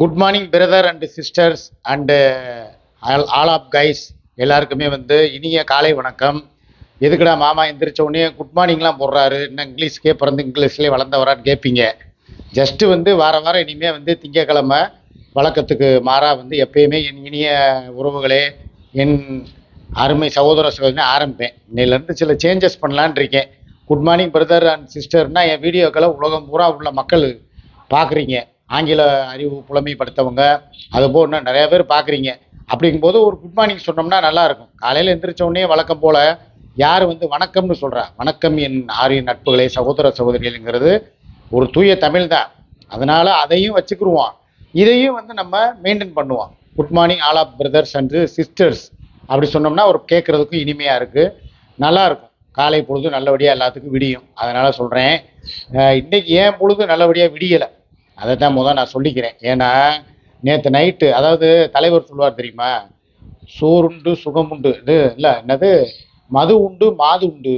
Good morning brother and sisters and all all of guys எல்லாருக்குமே வந்து இனிய காலை வணக்கம். எதுக்குடா மாமா எந்திரிச்ச உடனே குட் மார்னிங்லாம் போடுறாரு? என்ன இங்கிலீஷ்க்கே பிறந்து இங்கிலீஷ்லேயே வளர்ந்தவரான்னு கேட்பீங்க ஜஸ்ட்டு வந்து வார வாரம் இனிமேல் வந்து திங்கக்கிழமை வழக்கத்துக்கு மாறாக வந்து எப்பயுமே என் இனிய உறவுகளே என் அருமை சகோதர சகோதரனே ஆரம்பிப்பேன். இன்னிலேருந்து சில சேஞ்சஸ் பண்ணலான் இருக்கேன். குட் மார்னிங் பிரதர் அண்ட் சிஸ்டர்னால் என் வீடியோக்களை உலகம் பூரா உள்ள மக்கள் பார்க்குறீங்க ஆங்கில அறிவு புலமை படுத்தவங்க அதுபோல் இன்னும் நிறையா பேர் பார்க்குறீங்க. அப்படிங்கும்போது ஒரு குட் மார்னிங் சொன்னோம்னா நல்லாயிருக்கும் காலையில் எந்திரிச்ச வழக்கம் போல் யார் வந்து வணக்கம்னு சொல்கிறா வணக்கம் என் ஆரிய நட்புகளே சகோதர சகோதரிகள்ங்கிறது ஒரு தூய தமிழ் தான். அதனால் அதையும் வச்சுக்கிருவோம். இதையும் வந்து நம்ம மெயின்டைன் பண்ணுவோம். Good morning all of brothers and sisters அப்படி சொன்னோம்னா ஒரு கேட்குறதுக்கும் இனிமையாக இருக்குது நல்லாயிருக்கும் காலை பொழுது நல்லபடியாக எல்லாத்துக்கும் விடியும். அதனால் சொல்கிறேன் இன்றைக்கி ஏன் பொழுது நல்லபடியாக விடியலை? அதை தான் முதல் நான் சொல்லிக்கிறேன். ஏன்னா நேற்று நைட்டு அதாவது தலைவர் சொல்லுவார் தெரியுமா? சோறுண்டு சுகமுண்டு. இது இல்லை என்னது? மது உண்டு மாது உண்டு.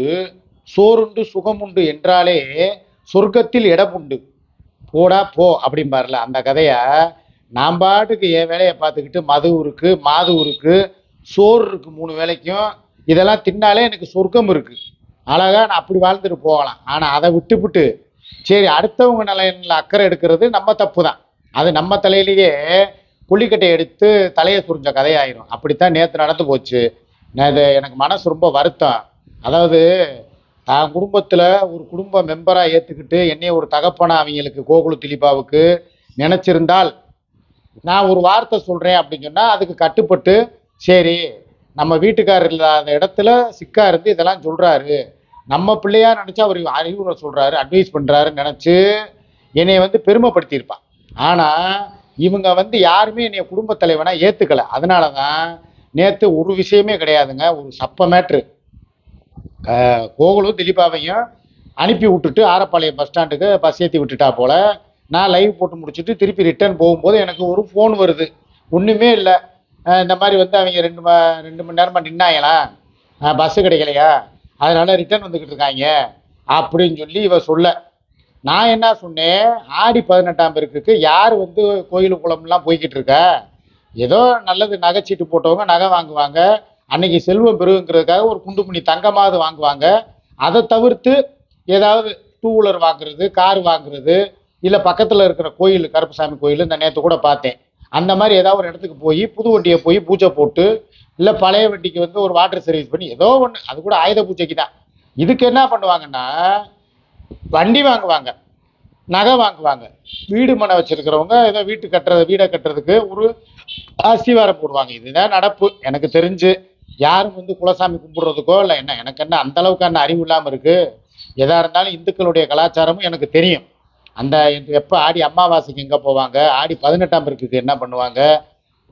சோறுண்டு சுகமுண்டு என்றாலே சொர்க்கத்தில் இடம் உண்டு. போடா போ அப்படிம்பார்ல. அந்த கதையை நான் பாட்டுக்கு என் வேலையை பார்த்துக்கிட்டு மது இருக்கு மாது இருக்கு சோறு இருக்கு மூணு வேலைக்கும். இதெல்லாம் தின்னாலே எனக்கு சொர்க்கம் இருக்கு. அழகாக நான் அப்படி வாழ்ந்துட்டு போகலாம். ஆனால் அதை விட்டுவிட்டு சரி அடுத்தவங்க நலனில் அக்கறை எடுக்கிறது நம்ம தப்பு தான் அது நம்ம தலையிலேயே புள்ளிக்கட்டை எடுத்து தலையை சுரிஞ்ச கதையாயிரும். அப்படித்தான் நேற்று நடந்து போச்சு. நான் இது எனக்கு மனசு ரொம்ப வருத்தம். அதாவது தான் குடும்பத்தில் ஒரு குடும்ப மெம்பராக ஏற்றுக்கிட்டு என்னைய ஒரு தகப்பனா அவங்களுக்கு கோகுலு திலீபாவுக்கு நினச்சிருந்தால் நான் ஒரு வார்த்தை சொல்கிறேன் அப்படின்னு சொன்னால் அதுக்கு கட்டுப்பட்டு சரி நம்ம வீட்டுக்காரர் இல்லாத இடத்துல சிக்கா இருந்து இதெல்லாம் சொல்கிறாரு நம்ம பிள்ளையா நினச்சா அவர் அறிவுரை சொல்கிறாரு அட்வைஸ் பண்ணுறாருன்னு நினச்சி என்னை வந்து பெருமைப்படுத்தியிருப்பான் ஆனால் இவங்க வந்து யாருமே என்னைய குடும்ப தலைவனா ஏற்றுக்கலை அதனால தான் நேற்று ஒரு விஷயமே கிடையாதுங்க ஒரு சப்ப மேட்ரு கோகுலும் திலீபாவையும் அனுப்பி விட்டுட்டு ஆரப்பாளையம் பஸ் ஸ்டாண்டுக்கு பஸ் ஏற்றி விட்டுட்டா போல் நான் லைவ் போட்டு முடிச்சுட்டு திருப்பி ரிட்டர்ன் போகும்போது எனக்கு ஒரு ஃபோன் வருது. ஒன்றுமே இல்லை. இந்த மாதிரி வந்து அவங்க ரெண்டு ம ரெண்டு மணி நேரமாக நின்னாங்களா? பஸ்ஸு கிடைக்கலையா? அதனால் ரிட்டர்ன் வந்துக்கிட்டு இருக்காங்க. அப்படின்னு சொல்லி இவ சொல்ல. நான் என்ன சொன்னேன்? ஆடி பதினெட்டாம் பேருக்கு யார் வந்து கோயில் குளம்லாம் போய்கிட்டு இருக்க? ஏதோ நல்லது நகைச்சீட்டு போட்டவங்க நகை வாங்குவாங்க. அன்னைக்கு செல்வம் பெருகுங்கிறதுக்காக ஒரு குண்டு மணி தங்கமாவது வாங்குவாங்க. அதை தவிர்த்து ஏதாவது டூ வீலர் வாங்குறது கார் வாங்குறது இல்லை பக்கத்தில் இருக்கிற கோயில் கருப்பசாமி கோயில் இந்த நேற்று கூட பார்த்தேன். அந்த மாதிரி ஏதாவது ஒரு இடத்துக்கு போய் புது வண்டியை போய் பூஜை போட்டு இல்லை பழைய வண்டிக்கு வந்து ஒரு வாட்டர் சர்வீஸ் பண்ணி ஏதோ ஒன்று அது கூட ஆயுத பூஜைக்கு தான் இதுக்கு என்ன பண்ணுவாங்கன்னா வண்டி வாங்குவாங்க நகை வாங்குவாங்க. வீடு மனை வச்சிருக்கிறவங்க ஏதோ வீட்டு கட்டுறது வீடை கட்டுறதுக்கு ஒரு அஸ்திவாரம் போடுவாங்க. இதுதான் நடப்பு. எனக்கு தெரிஞ்சு யாரும் வந்து குலசாமி கும்பிடுறதுக்கோ இல்லை என்ன எனக்கு என்ன அந்த அளவுக்கான அறிவு இல்லாமல் இருக்குது எதாக இருந்தாலும் இந்துக்களுடைய கலாச்சாரமும் எனக்கு தெரியும். அந்த எப்போ ஆடி அமாவாசைக்கு எங்கே போவாங்க? ஆடி பதினெட்டாம் பேருக்கு என்ன பண்ணுவாங்க?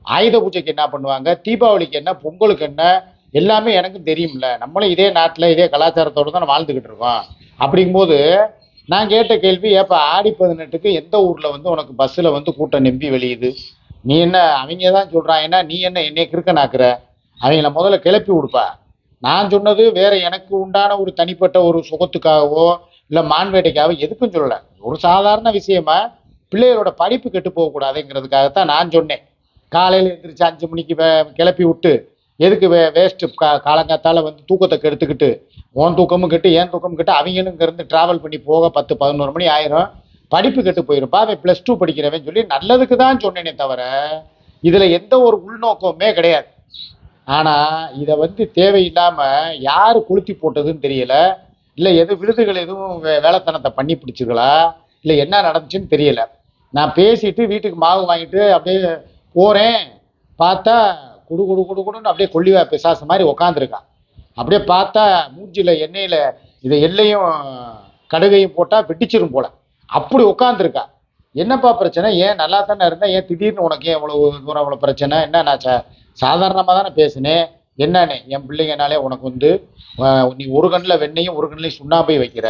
ஆயுத பூஜைக்கு என்ன பண்ணுவாங்க? தீபாவளிக்கு என்ன பொங்கலுக்கு என்ன எல்லாமே எனக்கும் தெரியும்ல. நம்மளும் இதே நாட்டில் இதே கலாச்சாரத்தோடு தான் வாழ்ந்துக்கிட்டு இருக்கோம். அப்படிங்கும்போது நான் கேட்ட கேள்வி ஏப்பா ஆடி பதினெட்டுக்கு எந்த ஊரில் வந்து உனக்கு பஸ்ஸில் வந்து கூட்டம் நம்பி வெளியுது? நீ என்ன அவங்க தான் சொல்கிறாங்கன்னா நீ என்ன என்னை கிறுக்கனாக்குற? அவங்கள முதல்ல கிளப்பி விடுப்பா. நான் சொன்னது வேற எனக்கு உண்டான ஒரு தனிப்பட்ட ஒரு சுகத்துக்காகவோ இல்லை மான்வேட்டைக்காகவோ எதுக்கும் சொல்லலை. ஒரு சாதாரண விஷயமா பிள்ளைகளோட படிப்பு கெட்டு போகக்கூடாதுங்கிறதுக்காகத்தான் நான் சொன்னேன். காலையில் எழுந்திரிச்சு அஞ்சு மணிக்கு வே கிளப்பி விட்டு எதுக்கு வே வேஸ்ட்டு கா காலங்காத்தால் வந்து தூக்கத்தை கெடுத்துக்கிட்டு உன் தூக்கமும் கெட்டு ஏன் தூக்கமும் கெட்டு அவங்களும் இங்கேருந்து ட்ராவல் பண்ணி போக பத்து பதினோரு மணி ஆயிரும். படிப்பு கெட்டு போயிருப்பா அவன் ப்ளஸ் டூ படிக்கிறவன் சொல்லி நல்லதுக்கு தான் சொன்னேனே தவிர இதில் எந்த ஒரு உள்நோக்கமுமே கிடையாது. ஆனால் இதை வந்து தேவையில்லாமல் யார் கொளுத்தி போட்டதுன்னு தெரியலை. இல்லை எது விருதுகள் எதுவும் வேலைத்தனத்தை பண்ணி பிடிச்சிருங்களா இல்லை என்ன நடந்துச்சுன்னு தெரியல. நான் பேசிட்டு வீட்டுக்கு மாவு வாங்கிட்டு அப்படியே போகிறேன் பார்த்தா குடு குடு குடு குடுன்னு அப்படியே கொல்லிவா பிசாசு மாதிரி உக்காந்துருக்கான். அப்படியே பார்த்தா மூஞ்சியில் எண்ணெயில் இதை எல்லையும் கடுகையும் போட்டால் வெட்டிச்சிரும் போல. அப்படி உட்காந்துருக்கா என்னப்பா பிரச்சனை? ஏன் நல்லா தானே இருந்தேன் ஏன் திடீர்னு உனக்கு ஏன் இவ்வளோ தூரம் இவ்வளோ பிரச்சனை? என்ன நான் சாதாரணமாக தானே பேசினேன் என்னன்னு என் பிள்ளைங்கனாலே உனக்கு வந்து நீ ஒரு கண்ணில் வெண்ணையும் ஒரு கண்ணிலையும் சுண்ணாம்பை வைக்கிற.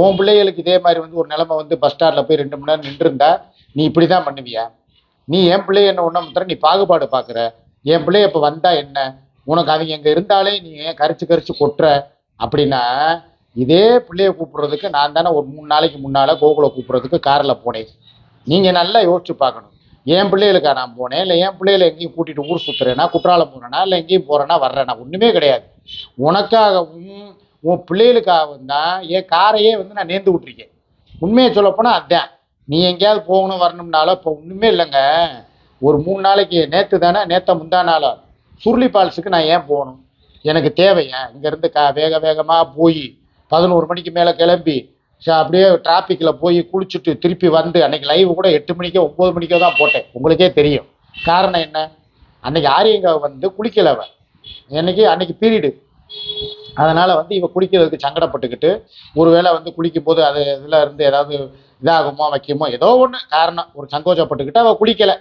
உன் பிள்ளைகளுக்கு இதே மாதிரி வந்து ஒரு நிலமை வந்து பஸ் ஸ்டாண்டில் போய் ரெண்டு மணி நேரம் நின்றுருந்தா நீ இப்படி தான் பண்ணுவியா? நீ என் பிள்ளைய என்ன ஒன்றும் நீ பாகுபாடு பார்க்குற என் பிள்ளைய இப்போ வந்தால் என்ன? உனக்கு அவங்க எங்கே இருந்தாலே நீ ஏன் கரிச்சு கரிச்சு கொட்டுற? அப்படின்னா இதே பிள்ளைய கூப்பிட்றதுக்கு நான் தானே ஒரு மூணு நாளைக்கு முன்னால் கோகுலை கூப்பிட்றதுக்கு காரில் போனேன். நீங்கள் நல்லா யோசிச்சு பார்க்கணும். என் பிள்ளைகளுக்கா நான் போனேன்? இல்லை என் பிள்ளைகளை எங்கேயும் கூட்டிகிட்டு ஊர் சுற்றுறேனா குற்றாலம் போகிறேனா இல்லை எங்கேயும் போகிறேனா வர்றேனா ஒன்றுமே கிடையாது. உனக்காகவும் உன் பிள்ளைகளுக்காகவும் தான் என் காரையே வந்து நான் நேர்ந்து விட்ருக்கேன் உண்மையை சொல்லப்போனால் அதான். நீ எங்கேயாவது போகணும் வரணும்னாலோ இப்போ ஒன்றுமே இல்லைங்க. ஒரு மூணு நாளைக்கு நேற்று தானே நேற்ற முந்தா நாளோ சுருளி பால்ஸுக்கு நான் ஏன் போகணும்? எனக்கு தேவையா? இங்கேருந்து கா வேக வேகமாக போய் பதினோரு மணிக்கு மேலே கிளம்பி அப்படியே டிராஃபிக்கில் போய் குளிச்சுட்டு திருப்பி வந்து அன்னைக்கு லைவ் கூட எட்டு மணிக்கோ ஒம்பது மணிக்கோ தான் போட்டேன். உங்களுக்கே தெரியும். காரணம் என்ன? அன்னைக்கு ஆரியங்க வந்து குளிக்கல அவன் என்னைக்கு? அன்னைக்கு பீரியடு அதனால் வந்து இவன் குளிக்கிறதுக்கு சங்கடப்பட்டுக்கிட்டு ஒருவேளை வந்து குளிக்கும் போது அது இதில் இருந்து ஏதாவது இதாகுமோ வைக்குமோ ஏதோ ஒன்று காரணம். ஒரு சங்கோச்சப்பட்டுக்கிட்டு அவள் குளிக்கலை.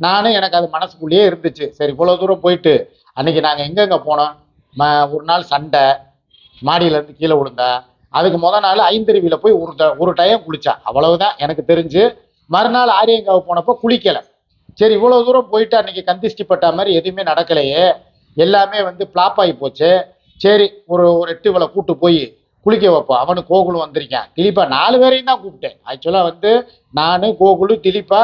நானும் எனக்கு அது மனசுக்குள்ளேயே இருந்துச்சு. சரி இவ்வளோ தூரம் போயிட்டு அன்னைக்கு நாங்கள் எங்கெங்கே போனோம்? ம ஒரு நாள் சண்டை மாடியிலேருந்து கீழே விழுந்தா அதுக்கு முத நாள் ஐந்தருவியில் போய் ஒரு ஒரு டைம் குளிச்சா. அவ்வளவுதான் எனக்கு தெரிஞ்சு. மறுநாள் ஆரியங்காவுக்கு போனப்போ குளிக்கலை. சரி இவ்வளோ தூரம் போயிட்டு அன்னைக்கு கந்திஷ்டி பட்ட மாதிரி எதுவுமே நடக்கலையே. எல்லாமே வந்து ஃப்ளாப் ஆகி போச்சு. சரி ஒரு ஒரு எட்டு இவளை கூட்டு போய் குளிக்க வைப்போம். அவனு கோகுலும் வந்திருக்கான். திலீப்பா நாலு பேரையும் தான் கூப்பிட்டேன். ஆக்சுவலாக வந்து நான் கோகுலு திலீப்பா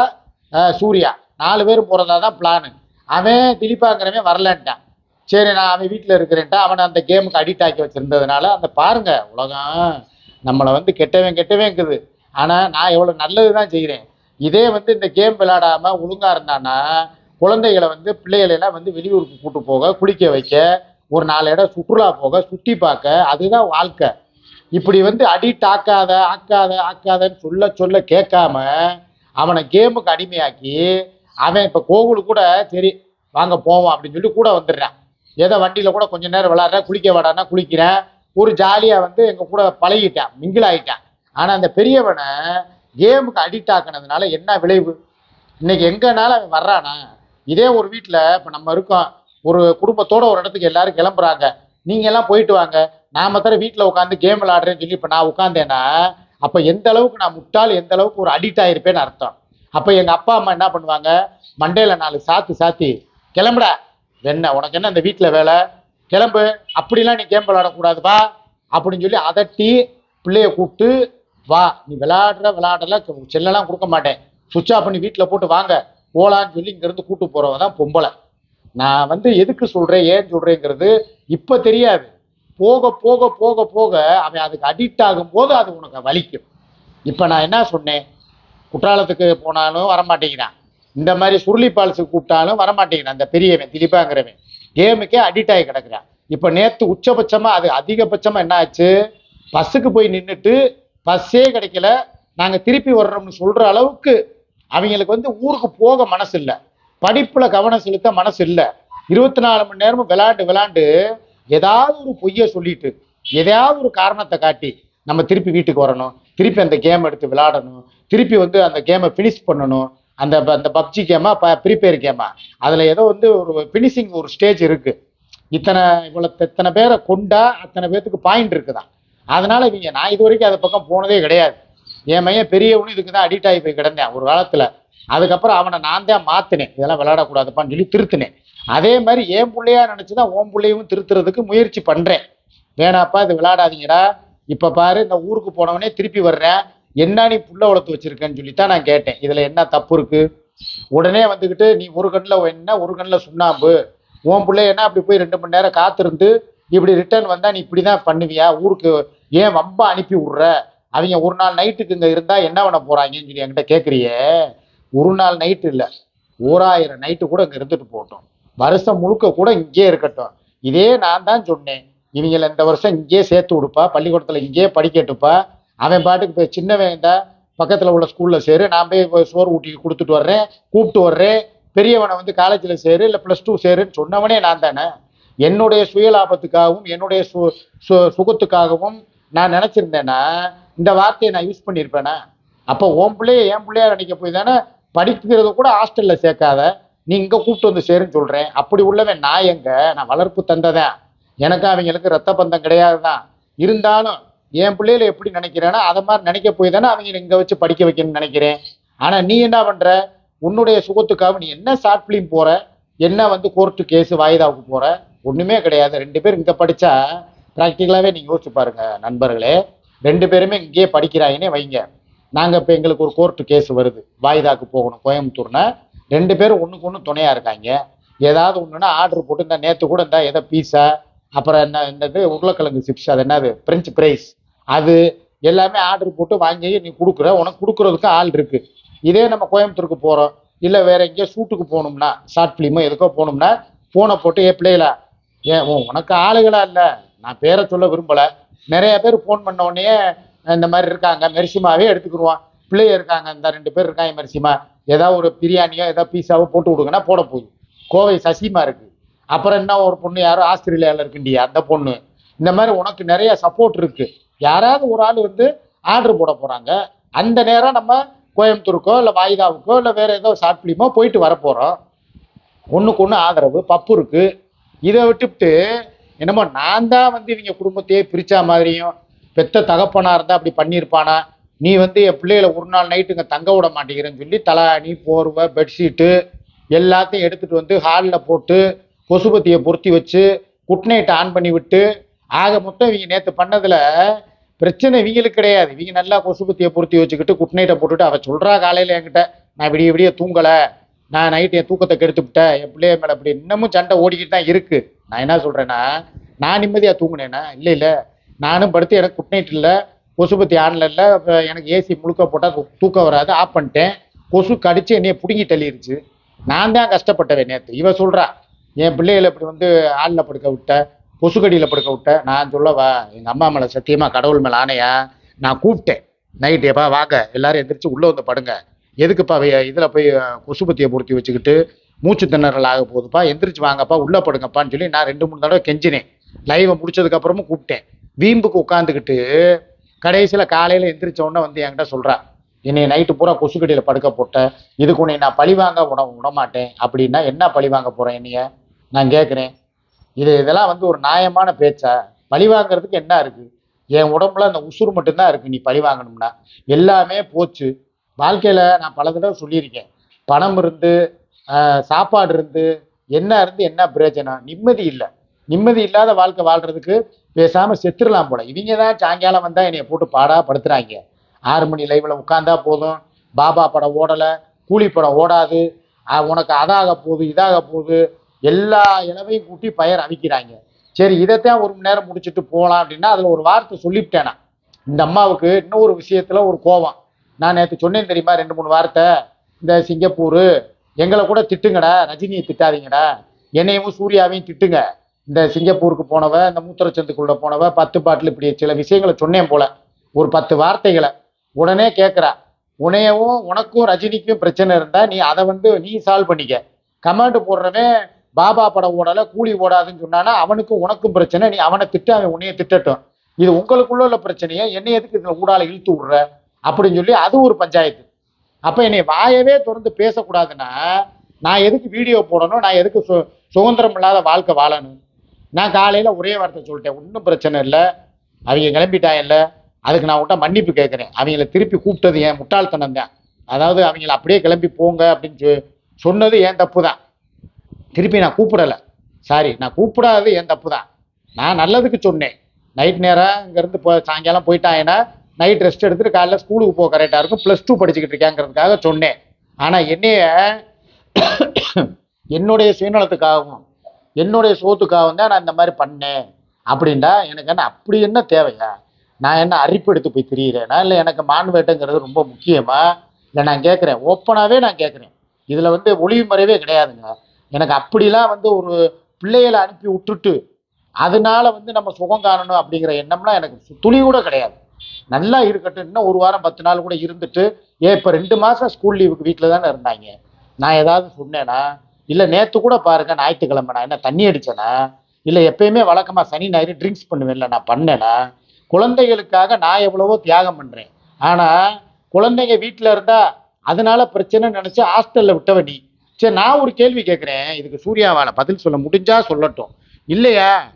சூர்யா. நாலு பேர் போகிறதா தான் பிளானு அவன் திலீப்பாங்கிறவன் வரலன்ட்டான். சரி நான் அவன் வீட்டில் இருக்கிறேன்ட்டா அவனை அந்த கேமுக்கு அடிக்ட் ஆக்கி வச்சிருந்ததுனால அந்த பாருங்க உலகம் நம்மளை வந்து கெட்டவன் கெட்டவன் இருக்குது ஆனால் நான் எவ்வளோ நல்லது தான் செய்கிறேன் இதே வந்து இந்த கேம் விளையாடாமல் ஒழுங்காக இருந்தானா குழந்தைகளை வந்து பிள்ளைகளெல்லாம் வந்து வெளியூருக்கு கூட்டு போக குளிக்க வைக்க ஒரு நாலு இடம் சுற்றுலா போக சுற்றி பார்க்க அதுதான் வாழ்க்கை. இப்படி வந்து அடிக்ட் ஆக்காத ஆக்காத ஆக்காதன்னு சொல்ல சொல்ல கேட்காம அவனை கேமுக்கு அடிமையாக்கி அவன் இப்போ கோகுலு கூட சரி வாங்க போவோம் அப்படின்னு சொல்லி கூட வந்துடுறான். ஏதோ வண்டியில் கூட கொஞ்ச நேரம் விளாட்றேன் குளிக்க வாடானா குளிக்கிறேன். ஒரு ஜாலியாக வந்து எங்கள் கூட பழகிட்டேன் மிங்கிள் ஆகிட்டேன் ஆனால் அந்த பெரியவனை கேமுக்கு அடிக்ட் ஆக்கினதுனால என்ன விளைவு? இன்னைக்கு எங்கனால அவன் வர்றானா? இதே ஒரு வீட்டில் இப்போ நம்ம இருக்கோம். ஒரு குடும்பத்தோட ஒரு இடத்துக்கு எல்லாரும் கிளம்புறாங்க. நீங்கள் எல்லாம் போயிட்டு வாங்க. நான் மாத்திரம் வீட்டில் உட்காந்து கேம் விளாடுறேன்னு சொல்லி இப்போ நான் உட்காந்தேன்னா அப்போ எந்த அளவுக்கு நான் முட்டாள் எந்த அளவுக்கு ஒரு அடிக்ட் ஆகிருப்பேன்னு அர்த்தம். அப்போ எங்கள் அப்பா அம்மா என்ன பண்ணுவாங்க? மண்டையில் நாலு சாத்து சாத்தி கிளம்புடா. என்ன உனக்கு என்ன இந்த வீட்டில் வேலை? கிளம்பு. அப்படிலாம் நீ கேம் விளாடக்கூடாது வா. அப்படின்னு சொல்லி அதட்டி பிள்ளைய கூப்பிட்டு வா. நீ விளையாடுற விளையாடல செல்லெல்லாம் கொடுக்க மாட்டேன். சுவிட்ச் ஆஃப் பண்ணி வீட்டில் போட்டு வாங்க. போலான்னு சொல்லி இங்கேருந்து கூட்டு போகிறவங்க தான் பொம்பளை. நான் வந்து எதுக்கு சொல்கிறேன் ஏன் சொல்கிறேங்கிறது இப்போ தெரியாது. போக போக போக போக அவன் அதுக்கு அடிக்ட் ஆகும்போது அது உனக்கு வலிக்கும். இப்போ நான் என்ன சொன்னேன்? குற்றாலத்துக்கு போனாலும் வரமாட்டேங்கிறான். இந்த மாதிரி சுருளி பால்ஸுக்கு கூப்பிட்டாலும் வரமாட்டேங்கிறான் அந்த பெரியவன் திலீபாங்கிறவன். கேமுக்கே அடிக்ட் ஆகி கிடக்குறான். இப்போ நேற்று உச்சபட்சமாக அது அதிகபட்சமாக என்ன ஆச்சு? பஸ்ஸுக்கு போய் நின்றுட்டு பஸ்ஸே கிடைக்கல. நாங்கள் திருப்பி வர்றோம்னு சொல்கிற அளவுக்கு அவங்களுக்கு வந்து ஊருக்கு போக மனசு இல்லை. படிப்பில் கவனம் செலுத்த மனசு இல்லை. இருபத்தி நாலு மணி நேரமும் விளையாண்டு விளையாண்டு ஏதாவது ஒரு பொய்யை சொல்லிட்டு எதையாவது ஒரு காரணத்தை காட்டி நம்ம திருப்பி வீட்டுக்கு வரணும். திருப்பி அந்த கேம் எடுத்து விளையாடணும் திருப்பி வந்து அந்த கேமை ஃபினிஷ் பண்ணணும். அந்த ப- அந்த பப்ஜி கேமா ப ப்ரீபேர் கேமா. அதில் ஏதோ வந்து ஒரு ஃபினிஷிங் ஒரு ஸ்டேஜ் இருக்குது இத்தனை இவ்வளோ இத்தனை பேரை கொண்டா அத்தனை பேர்த்துக்கு பாயிண்ட் இருக்குதான் அதனால் இவங்க நான் இது வரைக்கும் அது பக்கம் போனதே கிடையாது. என் மையன் பெரியவனும் இதுக்கு தான் அடிக்ட் ஆகி போய் கிடந்தேன் ஒரு காலத்தில். அதுக்கப்புறம் அவனை நான் தான் மாற்றினேன் இதெல்லாம் விளையாடக்கூடாதுப்பான்னு சொல்லி திருத்தினேன். அதே மாதிரி என் பிள்ளையா நினச்சி தான் உன் பிள்ளையும் திருத்துறதுக்கு முயற்சி பண்ணுறேன் வேணாப்பா இது விளையாடாதீங்கடா. இப்போ பாரு இந்த ஊருக்கு போனவனே திருப்பி வர்றேன். என்ன நீ புள்ள வளர்த்து வச்சிருக்கேன்னு சொல்லி தான் நான் கேட்டேன். இதில் என்ன தப்பு இருக்கு? உடனே வந்துக்கிட்டு நீ ஒரு கண்ணில் என்ன? ஒரு கண்ணில் சுண்ணாம்பு. உன் பிள்ளை என்ன அப்படி போய் ரெண்டு மணி நேரம் காத்திருந்து இப்படி ரிட்டர்ன் வந்தால் நீ இப்படி தான் பண்ணுவியா? ஊருக்கு ஏன் வம்ப அனுப்பி விட்ற? அவங்க ஒரு நாள் நைட்டுக்கு இங்கே இருந்தால் என்ன பண்ண போகிறாங்கன்னு சொல்லி என்கிட்ட கேட்குறியே ஒரு நாள் நைட்டு இல்லை. ஓராயிரம் நைட்டு கூட இங்கே இருந்துட்டு போகட்டும். வருஷம் முழுக்க கூட இங்கேயே இருக்கட்டும். இதே நான் தான் சொன்னேன். இவங்களை இந்த வருஷம் இங்கேயே சேர்த்து விடுப்பா. பள்ளிக்கூடத்தில் இங்கேயே படிக்கட்டுப்பா. அவன் பாட்டுக்கு போய் சின்னவன் இருந்தா பக்கத்தில் உள்ள ஸ்கூலில் சேரு நான் போய் சோறு ஊட்டி கொடுத்துட்டு வர்றேன் கூப்பிட்டு வர்றேன். பெரியவனை வந்து காலேஜில் சேரு இல்லை ப்ளஸ் டூ சேருன்னு சொன்னவனே நான் தானே. என்னுடைய சுயலாபத்துக்காகவும் என்னுடைய சு சு சுகத்துக்காகவும் நான் நினச்சிருந்தேன்னா இந்த வார்த்தையை நான் யூஸ் பண்ணியிருப்பேனா? அப்போ உன் பிள்ளைய என் பிள்ளையா நினைக்க போய் தானே படிக்கிறத கூட ஹாஸ்டலில் சேர்க்காத. நீ இங்கே கூப்பிட்டு வந்து சேருன்னு சொல்கிறேன் அப்படி உள்ளவன் நான் எங்க? நான் வளர்ப்பு தந்ததேன் எனக்கு அவங்களுக்கு ரத்த பந்தம் கிடையாது தான் இருந்தாலும் என் பிள்ளைகளை எப்படி நினைக்கிறேன்னா அதை மாதிரி நினைக்க போய் தானே அவங்க இங்கே வச்சு படிக்க வைக்கணும்னு நினைக்கிறேன். ஆனால் நீ என்ன பண்ணுற உன்னுடைய சுகத்துக்காக நீ என்ன ஷார்ட் ஃபிலிம் போகிற என்ன வந்து கோர்ட்டு கேஸு வாய்தாவுக்கு போகிற ஒன்றுமே கிடையாது. ரெண்டு பேரும் இங்கே படித்தா ப்ராக்டிக்கலாகவே நீங்கள் யோசிச்சு பாருங்கள் நண்பர்களே. ரெண்டு பேருமே இங்கேயே படிக்கிறாங்கன்னே வைங்க. நாங்கள் இப்போ எங்களுக்கு ஒரு கோர்ட்டு கேஸ் வருது. வாய்தாக்கு போகணும் கோயம்புத்தூர்னா. ரெண்டு பேரும் ஒன்றுக்கு ஒன்று துணையாக இருக்காங்க. ஏதாவது ஒன்றுனா ஆர்டர் போட்டு இந்த நேற்று கூட இந்த ஏதோ பீஸா அப்புறம் என்ன என்னது உருளைக்கிழங்கு சிப்ஸ் அது என்னது பிரெஞ்சு பிரைஸ் அது எல்லாமே ஆர்டர் போட்டு வாங்கி நீ கொடுக்குற. உனக்கு கொடுக்குறதுக்கு ஆள் இருக்கு. இதே நம்ம கோயம்புத்தூருக்கு போகிறோம் இல்லை வேற எங்கேயோ ஷூட்டுக்கு போகணும்னா ஷார்ட் ஃபிலிமோ எதுக்கோ போகணும்னா ஃபோனை போட்டு ஏ பிள்ளைகளா ஏன் உனக்கு ஆளுகளா இல்லை. நான் பேரை சொல்ல விரும்பலை. நிறைய பேர் ஃபோன் பண்ண உடனே இந்த மாதிரி இருக்காங்க. மெரிசிமாவே எடுத்துக்கிடுவான் பிள்ளைய இருக்காங்க. இந்த ரெண்டு பேர் இருக்காங்க மெரிசிமா. ஏதாவது ஒரு பிரியாணியோ ஏதாவது பீஸாவோ போட்டு விடுங்கன்னா போட போகுது. கோவை சசிமா இருக்கு. அப்புறம் என்ன ஒரு பொண்ணு யாரோ ஆஸ்திரேலியாவில் இருக்குண்டியா அந்த பொண்ணு. இந்த மாதிரி உனக்கு நிறைய சப்போர்ட் இருக்குது யாராவது ஒரு ஆள் வந்து ஆர்டர் போட போறாங்க. அந்த நேரம் நம்ம கோயம்புத்தூருக்கோ இல்லை வாய்தாவுக்கோ இல்லை வேற ஏதோ ஷார்ட் ஃபிலிமோ போயிட்டு வர ஒன்றுக்கு ஒன்று ஆதரவு பப்பு இருக்கு. இதை விட்டுவிட்டு என்னமோ நான் தான் வந்து இவங்க குடும்பத்தையே பிரித்தா மாதிரியும் பெத்த தகப்பனாக இருந்தால் அப்படி பண்ணியிருப்பானா? நீ வந்து என் பிள்ளைகளை ஒரு நாள் நைட்டு இங்கே தங்க விட மாட்டேங்கிறேன்னு சொல்லி தலாணி போர்வை பெட்ஷீட்டு எல்லாத்தையும் எடுத்துகிட்டு வந்து ஹாலில் போட்டு கொசுபத்தியை பொருத்தி வச்சு குட் நைட் ஆன் பண்ணி விட்டு ஆக மொத்தம் இவங்க நேற்று பண்ணதில் பிரச்சனை இவங்களுக்கு கிடையாது. இவங்க நல்லா கொசுபத்தியை பொருத்தி வச்சுக்கிட்டு குட் நைட்டை போட்டுட்டு அவள் சொல்கிறா காலையில் என்கிட்ட நான் விடிய விடிய தூங்கலை. நான் நைட்டு என் தூக்கத்தை கெடுத்து விட்டேன் என் பிள்ளைய மேலே அப்படி இன்னமும் சண்டை ஓடிக்கிட்டு தான் இருக்குது நான் என்ன சொல்கிறேன்னா நான் நிம்மதியாக தூங்கினேன்னா இல்லை இல்லை. நானும் படுத்து எனக்கு குட் நைட் இல்லை கொசுபத்தி ஆன்ல இல்லை. எனக்கு ஏசி முழுக்க போட்டால் தூக்கம் வராது. ஆஃப் பண்ணிட்டேன். கொசு கடிச்சு என்னைய பிடுங்கி தள்ளிடுச்சு நான் தான் கஷ்டப்பட்டவேன் நேற்று இவ சொல்கிறா என் பிள்ளைகளை இப்படி வந்து ஆளில் படுக்க விட்டேன் கொசுக்கடியில் படுக்க விட்ட நான் சொல்லவா எங்கள் அம்மா மேலே சத்தியமாக கடவுள் மேலே ஆணையா? நான் கூப்பிட்டேன். நைட்டு எப்பா வாங்க. எல்லாரும் எந்திரிச்சு உள்ளே வந்து படுங்க. எதுக்குப்பா இதில் போய் கொசுபத்தியை பொருத்தி வச்சுக்கிட்டு மூச்சு திணறல் ஆக போகுதுப்பா? எந்திரிச்சு வாங்கப்பா உள்ளே படுங்கப்பான்னு சொல்லி நான் ரெண்டு மூணு தடவை கெஞ்சினேன். லைவை முடிச்சதுக்கப்புறமும் கூப்பிட்டேன். வீம்புக்கு உட்காந்துக்கிட்டு கடைசியில் காலையில் எந்திரிச்ச உடனே வந்து என்கிட்ட சொல்கிறா என்னை நைட்டு பூரா கொசுக்கடியில் படுக்க போட்டேன் இதுக்கு உன்னை நான் பழி வாங்க விட அப்படின்னா என்ன பழி வாங்க என்னைய? நான் கேட்குறேன் இது இதெல்லாம் வந்து ஒரு நியாயமான பேச்சா? பழி வாங்குறதுக்கு என்ன இருக்கு? என் உடம்புல அந்த உசுறு மட்டும்தான் இருக்கு நீ பழி வாங்கணும்னா. எல்லாமே போச்சு. வாழ்க்கையில நான் பல தடவை சொல்லியிருக்கேன். பணம் இருந்து சாப்பாடு இருந்து என்ன இருந்து என்ன பிரயோஜனம்? நிம்மதி இல்லை. நிம்மதி இல்லாத வாழ்க்கை வாழ்றதுக்கு பேசாம செத்துடலாம் போல. இவங்க தான் சாயங்காலம் வந்தா என்னைய போட்டு பாடா படுத்துறாங்க. ஆறு மணி லைவ்ல உட்காந்தா போதும். பாபா படம் ஓடலை. கூலி படம் ஓடாது. உனக்கு அதாக போகுது இதாக போகுது. எல்லா இளவையும் கூட்டி பயர் அவிக்கிறாங்க. சரி இதைத்தான் ஒரு மணி நேரம் முடிச்சுட்டு போகலாம் அப்படின்னா அதில் ஒரு வார்த்தை சொல்லிவிட்டேனா இந்த அம்மாவுக்கு இன்னொரு விஷயத்தில் ஒரு கோவம் நான் நேற்று சொன்னேன் தெரியுமா ரெண்டு மூணு வார்த்தை? இந்த சிங்கப்பூர் எங்களை கூட திட்டுங்கடா ரஜினியை திட்டாதீங்கடா. என்னையும் சூர்யாவையும் திட்டுங்க. இந்த சிங்கப்பூருக்கு போனவ இந்த மூத்திரச்சந்துக்குள்ள போனவ பத்து பாட்டில் இப்படி சில விஷயங்களை சொன்னேன் போல. ஒரு பத்து வார்த்தைகளை. உடனே கேட்குறா உனையவும் உனக்கும் ரஜினிக்கும் பிரச்சனை இருந்தால் நீ அதை வந்து நீ சால்வ் பண்ணிக்க. கமெண்ட் போடுறவன் பாபா படம் ஓடல கூலி ஓடாதுன்னு சொன்னானா அவனுக்கும் உனக்கும் பிரச்சனை நீ அவனை திட்டு அவன் உன்னைய திட்டட்டும். இது உங்களுக்குள்ள உள்ள பிரச்சனையை? என்னை எதுக்கு இதுல ஊடால இழுத்து விடுற? அப்படின்னு சொல்லி அது ஒரு பஞ்சாயத்து. அப்ப என்னை வாயவே தொடர்ந்து பேசக்கூடாதுன்னா நான் எதுக்கு வீடியோ போடணும்? நான் எதுக்கு சு சுதந்திரம் இல்லாத வாழ்க்கை வாழணும்? நான் காலையில ஒரே வார்த்தை சொல்லிட்டேன் ஒன்றும் பிரச்சனை இல்லை. அவங்க கிளம்பிட்டாயில்ல அதுக்கு நான் உன்ட்ட மன்னிப்பு கேட்குறேன். அவங்கள திருப்பி கூப்பிட்டது என் முட்டாள்தனம் தான் அதாவது அவங்கள அப்படியே கிளம்பி போங்க அப்படின்னு சொ- சொன்னது என் தப்பு தான் திருப்பி நான் கூப்பிடலை. சாரி நான் கூப்பிடாதது என் தப்பு தான் நான் நல்லதுக்கு சொன்னேன். நைட் நேரம் இங்கேருந்து போ சாயங்காலம் போயிட்டாங்கன்னா நைட் ரெஸ்ட் எடுத்துட்டு காலையில் ஸ்கூலுக்கு போக கரெக்டாக இருக்கும். ப்ளஸ் டூ படிச்சுக்கிட்டு இருக்காங்கிறதுக்காக சொன்னேன். ஆனால் என்னைய என்னுடைய சுயநலத்துக்காகவும் என்னுடைய சோத்துக்காகவும் தான் நான் இந்த மாதிரி பண்ணேன். அப்படின்னா எனக்கு என்ன அப்படி என்ன தேவையா? நான் என்ன அரிப்பு எடுத்து போய் திரியிறேனா? இல்லை எனக்கு மான்வேட்டுங்கிறது ரொம்ப முக்கியமா? இல்லை நான் கேட்குறேன் ஓப்பனாகவே நான் கேட்குறேன் இதில் வந்து ஒளிவு மறைவே கிடையாதுங்க. எனக்கு அப்படிலாம் வந்து ஒரு பிள்ளைகளை அனுப்பி விட்டுட்டு அதனால வந்து நம்ம சுகம் காணணும் அப்படிங்கிற எண்ணம்லாம் எனக்கு சு- துளி கூட கிடையாது. நல்லா இருக்கட்டும். இன்னும் ஒரு வாரம் பத்து நாள் கூட இருந்துட்டு ஏன் இப்போ ரெண்டு மாதம் ஸ்கூல் லீவுக்கு வீட்டில் தானே இருந்தாங்க. நான் ஏதாவது சொன்னேன்னா இல்லை நேற்று கூட பாருங்க ஞாயிற்றுக்கிழமை நான் என்ன தண்ணி அடித்தேனா இல்லை எப்பயுமே வழக்கமாக சனி ஞாயிறு ட்ரிங்க்ஸ் பண்ணுவேன்ல நான் பண்ணேன்னா குழந்தைகளுக்காக நான் எவ்வளவோ தியாகம் பண்ணுறேன் ஆனால் குழந்தைங்க வீட்டில் இருந்தால் அதனால பிரச்சனை நினச்சி ஹாஸ்டலில் விட்டவ நீ. சரி நான் ஒரு கேள்வி கேட்குறேன் இதுக்கு சூர்யாவால் பதில் சொல்ல முடிஞ்சா சொல்லட்டும். இல்லையா?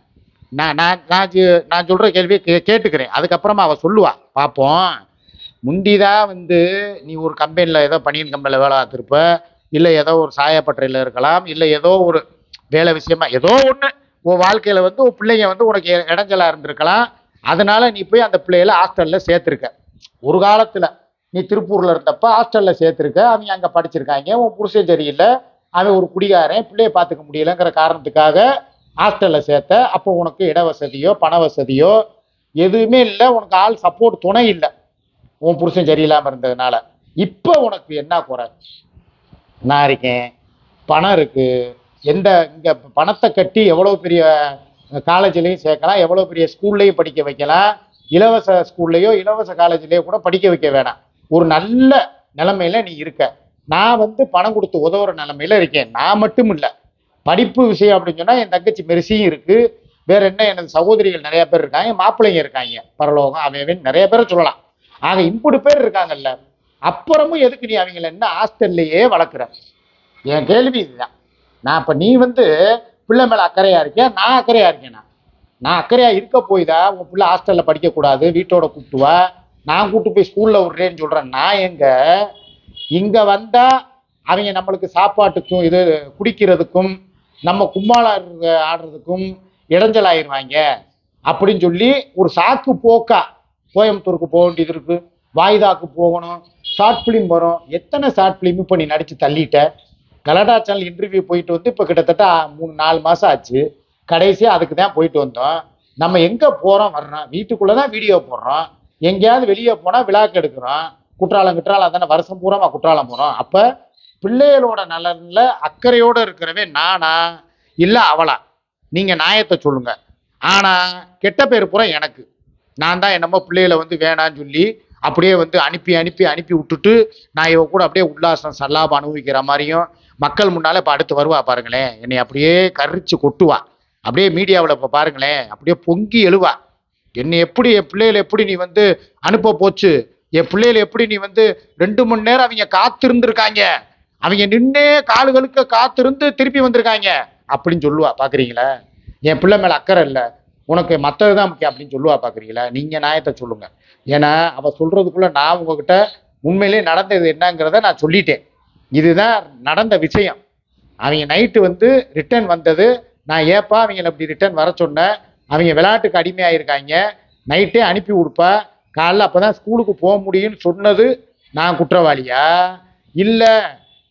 நான் நான் நான் நான் சொல்கிற கேள்வியை கே கேட்டுக்கிறேன். அதுக்கப்புறமா அவள் சொல்லுவா. பார்ப்போம் முந்திதான் வந்து நீ ஒரு கம்பெனியில் ஏதோ பனியன் கம்பெனியில் வேலை பார்த்துருப்ப. இல்லை ஏதோ ஒரு சாயப்பட்டறையில் இருக்கலாம். இல்லை ஏதோ ஒரு வேலை விஷயமா ஏதோ ஒன்று உன் வாழ்க்கையில் வந்து உன் பிள்ளைங்க வந்து உனக்கு இடைஞ்சலாக இருந்திருக்கலாம். அதனால நீ போய் அந்த பிள்ளைகளை ஹாஸ்டலில் சேர்த்துருக்க. ஒரு காலத்தில் நீ திருப்பூரில் இருந்தப்ப ஹாஸ்டலில் சேர்த்துருக்க. அவங்க அங்கே படிச்சிருக்காங்க. உன் புருஷன் சரியில்லை. அவன் ஒரு குடிகாரன். பிள்ளைய பார்த்துக்க முடியலங்கிற காரணத்துக்காக ஹாஸ்டலில் சேர்த்த. அப்போ உனக்கு இட வசதியோ பண வசதியோ எதுவுமே இல்லை. உனக்கு ஆள் சப்போர்ட் துணை இல்லை. உன் புருஷன் சரியில்லாமல் இருந்ததுனால. இப்போ உனக்கு என்ன குறை? நான் இருக்கேன்? பணம் இருக்கு. எந்த இங்கே பணத்தை கட்டி எவ்வளோ பெரிய காலேஜ்லேயும் சேர்க்கலாம். எவ்வளோ பெரிய ஸ்கூல்லையும் படிக்க வைக்கலாம். இலவச ஸ்கூல்லையோ இலவச காலேஜ்லேயோ கூட படிக்க வைக்க வேணாம். ஒரு நல்ல நிலைமையில நீ இருக்க. நான் வந்து பணம் கொடுத்து உதவுற நிலைமையில இருக்கேன். நான் மட்டும் இல்லை. படிப்பு விஷயம் அப்படின்னு சொன்னால் என் தங்கச்சி மெரிசியும் இருக்கு. வேற என்ன எனது சகோதரிகள் நிறைய பேர் இருக்காங்க மாப்பிள்ளைங்க இருக்காங்க. பரலோகம் அவன் நிறைய பேரை சொல்லலாம். ஆக இம்புடு பேர் இருக்காங்கல்ல. அப்புறமும் எதுக்கு நீ அவங்கள என்ன ஹாஸ்டல்லையே வளர்க்குற? என் கேள்வி இதுதான். நான் இப்போ நீ வந்து பிள்ளை மேலே அக்கறையாக இருக்கியா? நான் அக்கறையாக இருக்கேனா? நான் அக்கறையாக இருக்க போய் தான் உன் பிள்ளை ஹாஸ்டலில் படிக்கக்கூடாது வீட்டோட கூப்பிட்டுவா நான் கூட்டு போய் ஸ்கூலில் விட்றேன்னு சொல்கிறேன் நான் எங்க? இங்கே வந்தால் அவங்க நம்மளுக்கு சாப்பாட்டுக்கும் இது குடிக்கிறதுக்கும் நம்ம கும்மாளம் ஆடுறதுக்கும் இடைஞ்சல் ஆயிடுவாங்க அப்படின்னு சொல்லி ஒரு சாக்கு போக்கா கோயம்புத்தூருக்கு போக வேண்டியது இருக்கு. வாய்தாக்கு போகணும். ஷார்ட் ஃபிலிம் வரும். எத்தனை ஷார்ட் ஃபிலிம் இப்போ நீ நடிச்சு தள்ளிட்ட? கலடா சேனல் இன்டர்வியூ போயிட்டு வந்து இப்போ கிட்டத்தட்ட மூணு நாலு மாதம் ஆச்சு. கடைசியாக அதுக்கு தான் போயிட்டு வந்தோம். நம்ம எங்கே போகிறோம் வர்றோம்? வீட்டுக்குள்ளே தான் வீடியோ போடுறோம். எங்கேயாவது வெளியே போனால் விழாக்கு எடுக்கிறோம். குற்றாலம் குற்றாலம் தானே வருஷம் பூராமா குற்றாலம் போகிறோம் அப்போ பிள்ளைகளோட நலனில் அக்கறையோடு இருக்கிறவே நானா? இல்லை அவளா? நீங்கள் நியாயத்தை சொல்லுங்க. ஆனால் கெட்ட பேர் பூரா எனக்கு. நான் தான் என்னமோ பிள்ளைகளை வந்து வேணான்னு சொல்லி அப்படியே வந்து அனுப்பி அனுப்பி அனுப்பி விட்டுட்டு நான் இவ கூட அப்படியே உல்லாசம் சல்லாபம் அனுபவிக்கிற மாதிரியும் மக்கள் முன்னால் இப்போ அடுத்து வருவா பாருங்களேன். என்னை அப்படியே கரிச்சு கொட்டுவா. அப்படியே மீடியாவில் இப்போ பாருங்களேன். அப்படியே பொங்கி எழுவா. என்னை எப்படி என் பிள்ளைகளை எப்படி நீ வந்து அனுப்ப போச்சு? என் பிள்ளைகளை எப்படி நீ வந்து ரெண்டு மணி நேரம் அவங்க காத்திருந்துருக்காங்க? அவங்க நின்னே கால்களுக்கு காத்திருந்து திருப்பி வந்திருக்காங்க. அப்படின்னு சொல்லுவா பார்க்குறீங்களா? என் பிள்ளை மேலே அக்கறை இல்லை. உனக்கு மற்றது தான் முக்கியம் அப்படின்னு சொல்லுவா பார்க்குறீங்களா? நீங்கள் நியாயத்தை சொல்லுங்கள் ஏன்னா அவள் சொல்கிறதுக்குள்ளே நான் உங்ககிட்ட உண்மையிலே நடந்தது என்னங்கிறத நான் சொல்லிட்டேன். இதுதான் நடந்த விஷயம். அவங்க நைட்டு வந்து ரிட்டர்ன் வந்தது. நான் ஏப்பா அவங்கள இப்படி ரிட்டர்ன் வர சொன்னேன். அவங்க விளையாட்டுக்கு அடிமையாயிருக்காங்க. நைட்டே அனுப்பி கொடுப்பா காலைல அப்போ தான் ஸ்கூலுக்கு போக முடியும்னு சொன்னது நான் குற்றவாளியா? இல்லை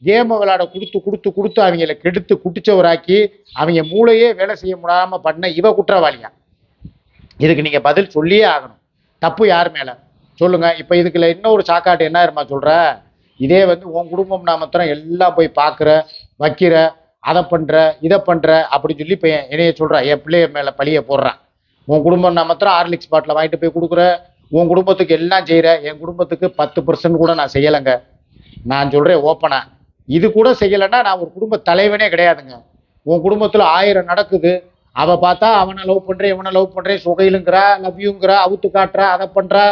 கேமை விளையாட கொடுத்து கொடுத்து கொடுத்து அவங்கள கெடுத்து குட்டிச்சவராக்கி அவங்க மூளையே வேலை செய்ய முடியாமல் பண்ண இவ குற்றவாளியா? இதுக்கு நீங்கள் பதில் சொல்லியே ஆகணும். தப்பு யார் மேலே? சொல்லுங்கள் இப்போ இதுக்குள்ள இன்னொரு சாக்காட்டு என்ன இருமா சொல்கிற இதே வந்து உன் குடும்பம் மாத்திரம் எல்லாம் போய் பார்க்குற வைக்கிற அதை பண்ணுற இதை பண்ணுற அப்படின்னு சொல்லி இப்போ என்னைய சொல்கிறா என் பிள்ளைய மேலே பழியை போடுறான் உன் குடும்பம் நான் மாத்திரம் ஹார்லிக்ஸ் பாட்டில் வாங்கிட்டு போய் கொடுக்குற. உன் குடும்பத்துக்கு எல்லாம் செய்கிற என் குடும்பத்துக்கு பத்து பர்சன்ட் கூட நான் செய்யலைங்க. நான் சொல்கிறேன் ஓப்பனா இது கூட செய்யலைன்னா நான் ஒரு குடும்ப தலைவனே கிடையாதுங்க. உன் குடும்பத்தில் ஆயிரம் நடக்குது. அவள் பார்த்தா அவனை லவ் பண்ணுறேன் இவனை லவ் பண்ணுறேன் சுகையிலுங்கிறா லவ்யூங்கிறா அவுத்து காட்டுறா அதை பண்ணுறா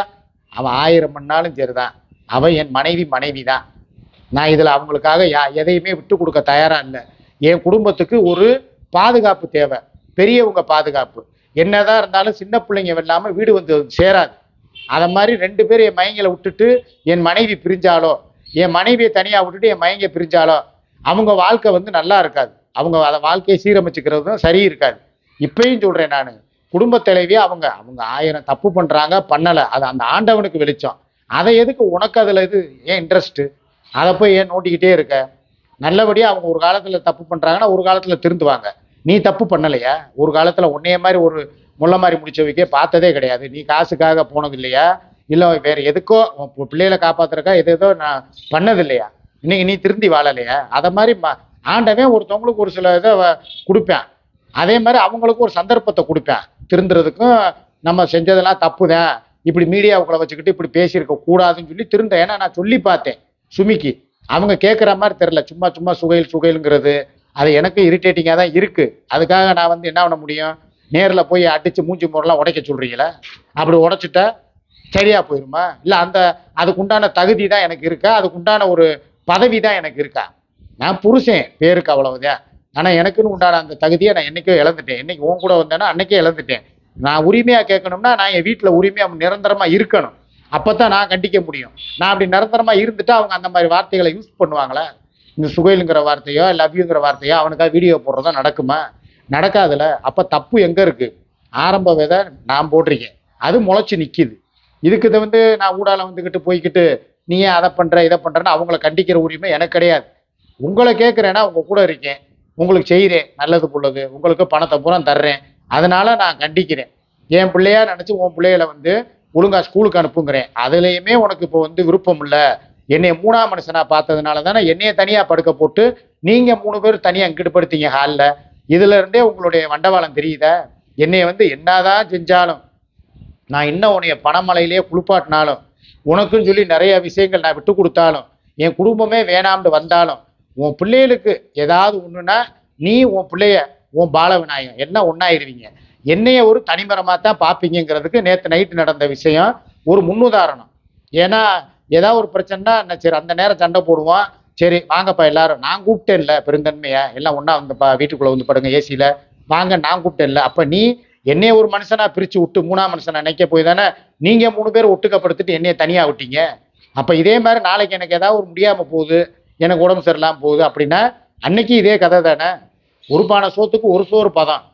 அவன் ஆயிரம் பண்ணாலும் சரிதான். அவன் என் மனைவி மனைவி தான் நான் இதில் அவங்களுக்காக யா எதையுமே விட்டு கொடுக்க தயாராக இல்லை. என் குடும்பத்துக்கு ஒரு பாதுகாப்பு தேவை. பெரியவங்க பாதுகாப்பு. என்னதான் இருந்தாலும் சின்ன பிள்ளைங்க இல்லாமல் வீடு வந்து சேராது. அதை மாதிரி ரெண்டு பேர் என் மயங்களை விட்டுட்டு என் மனைவி பிரிஞ்சாலோ என் மனைவியை தனியாக விட்டுட்டு என் மயங்க பிரிஞ்சாலோ அவங்க வாழ்க்கை வந்து நல்லா இருக்காது. அவங்க அதை வாழ்க்கையை சீரமைச்சுக்கிறதும் சரி இருக்காது. இப்பயும் சொல்கிறேன் நான். குடும்ப தலைவியே அவங்க அவங்க ஆயிரம் தப்பு பண்ணுறாங்க பண்ணலை. அது அந்த ஆண்டவனுக்கு வெளிச்சம். அதை எதுக்கு உனக்கு அதில் இது? ஏன் இன்ட்ரெஸ்ட்டு அதை போய் ஏன் நோண்டிக்கிட்டே இருக்க? நல்லபடியாக அவங்க ஒரு காலத்தில் தப்பு பண்ணுறாங்கன்னா ஒரு காலத்தில் திருந்துவாங்க. நீ தப்பு பண்ணலையா? ஒரு காலத்தில் உன்னைய மாதிரி ஒரு முள்ள மாதிரி முடிச்சவைக்கே பார்த்ததே கிடையாது. நீ காசுக்காக போனது இல்லையா இல்லை வேறு எதுக்கோ பிள்ளைகளை காப்பாத்துறக்கா எது ஏதோ நான் பண்ணது இல்லையா இன்னைக்கு நீ திருந்தி வாழலையா? அதை மாதிரி ம- ஆண்டவன் ஒருத்தவங்களுக்கு ஒரு சில இதை கொடுப்பேன். அதே மாதிரி அவங்களுக்கும் ஒரு சந்தர்ப்பத்தை கொடுப்பேன். திருந்துறதுக்கும் நம்ம செஞ்சதெல்லாம் தப்பு தான் இப்படி மீடியாவுக்குள்ள வச்சுக்கிட்டு இப்படி பேசியிருக்க கூடாதுன்னு சொல்லி திருந்தேன். ஏன்னா நான் சொல்லி பார்த்தேன் சுமிக்கு. அவங்க கேட்குற மாதிரி தெரில சும்மா சும்மா சுகையில் சுகையிலுங்கிறது அது எனக்கு இரிட்டேட்டிங்காக தான் இருக்குது அதுக்காக நான் வந்து என்ன பண்ண முடியும்? நேரில் போய் அடித்து மூஞ்சி முறைலாம் உடைக்க சொல்கிறீங்களா அப்படி உடைச்சிட்டா சரியாக போயிருமா? இல்லை அந்த அதுக்குண்டான தகுதி தான் எனக்கு இருக்கா? அதுக்குண்டான ஒரு பதவி தான் எனக்கு இருக்கா? நான் புருஷன் பேருக்கு அவ்வளவுதான். ஆனால் எனக்குன்னு உண்டான அந்த தகுதியை நான் என்னைக்கோ இழந்துட்டேன். என்றைக்கு உன் கூட வந்தேன்னா அன்றைக்கே இழந்துட்டேன். நான் உரிமையாக கேட்கணும்னா நான் என் வீட்டில் உரிமையாக நிரந்தரமாக இருக்கணும். அப்போ தான் நான் கண்டிக்க முடியும். நான் அப்படி நிரந்தரமா இருந்துட்டு அவங்க அந்த மாதிரி வார்த்தைகளை யூஸ் பண்ணுவாங்களா? இந்த சுகைலுங்கிற வார்த்தையோ லவ்யூங்கிற வார்த்தையோ அவனுக்காக வீடியோ போடுறதா நடக்குமா? நடக்காதுல. அப்போ தப்பு எங்கே இருக்குது ஆரம்ப விதை நான் போட்டிருக்கேன். அது முளைச்சி நிற்கிது இதுக்கு இதை வந்து நான் ஊடால வந்துக்கிட்டு போய்க்கிட்டு நீ ஏன் அதை பண்ணுற இதை பண்ணுறன்னு அவங்கள கண்டிக்கிற உரிமை எனக்கு கிடையாது. உங்களை கேட்குறேன்னா உங்க கூட இருக்கேன். உங்களுக்கு செய்கிறேன் நல்லது புள்ளது உங்களுக்கு பணத்தை பூரா தர்றேன். அதனால நான் கண்டிக்கிறேன். என் பிள்ளையா நினச்சி உன் பிள்ளைகளை வந்து ஒழுங்கா ஸ்கூலுக்கு அனுப்புங்கிறேன். அதுலேயுமே உனக்கு இப்போ வந்து விருப்பம் இல்லை என்னைய மூணாம் மனுஷனா பார்த்ததுனால தானே என்னைய தனியாக படுக்க போட்டு நீங்கள் மூணு பேர் தனியாக இங்கிட்டு படுத்தீங்க ஹாலில் இதுல இருந்தே உங்களுடைய வண்டவாளம் தெரியுதா? என்னைய வந்து என்னதான் செஞ்சாலும் நான் இன்னும் உன்னைய பணமலையிலே குளிப்பாட்டினாலும் உனக்குன்னு சொல்லி நிறைய விஷயங்கள் நான் விட்டு கொடுத்தாலும் என் குடும்பமே வேணாம்னு வந்தாலும் உன் பிள்ளைகளுக்கு ஏதாவது ஒன்றுனா நீ உன் பிள்ளைய உன் பால விநாயகம் என்ன ஒன்றாயிருவீங்க என்னைய ஒரு தனிமரமாக தான் பார்ப்பீங்கிறதுக்கு நேற்று நைட்டு நடந்த விஷயம் ஒரு முன்னுதாரணம். ஏன்னா ஏதாவது ஒரு பிரச்சனைனா நான் சரி அந்த நேரம் சண்டை போடுவோம். சரி வாங்கப்பா எல்லாரும். நான் கூப்பிட்டேன்ல பெருந்தன்மையை? எல்லாம் ஒன்றா வந்துப்பா வீட்டுக்குள்ளே வந்து படுங்க ஏசியில் வாங்க நான் கூப்பிட்டேன்ல அப்போ நீ என்னைய ஒரு மனுஷனா பிரித்து விட்டு மூணாம் மனுஷனை நினைக்க போய் தானே நீங்கள் மூணு பேர் ஒட்டுக்கப்படுத்திட்டு என்னைய தனியாக விட்டீங்க? அப்போ இதே மாதிரி நாளைக்கு எனக்கு ஏதாவது ஒரு முடியாமல் போகுது எனக்கு உடம்பு சரியில்லாமல் போகுது அப்படின்னா அன்னைக்கு இதே கதை தானே. ஒரு பானை சோத்துக்கு ஒரு சோறு பதம்.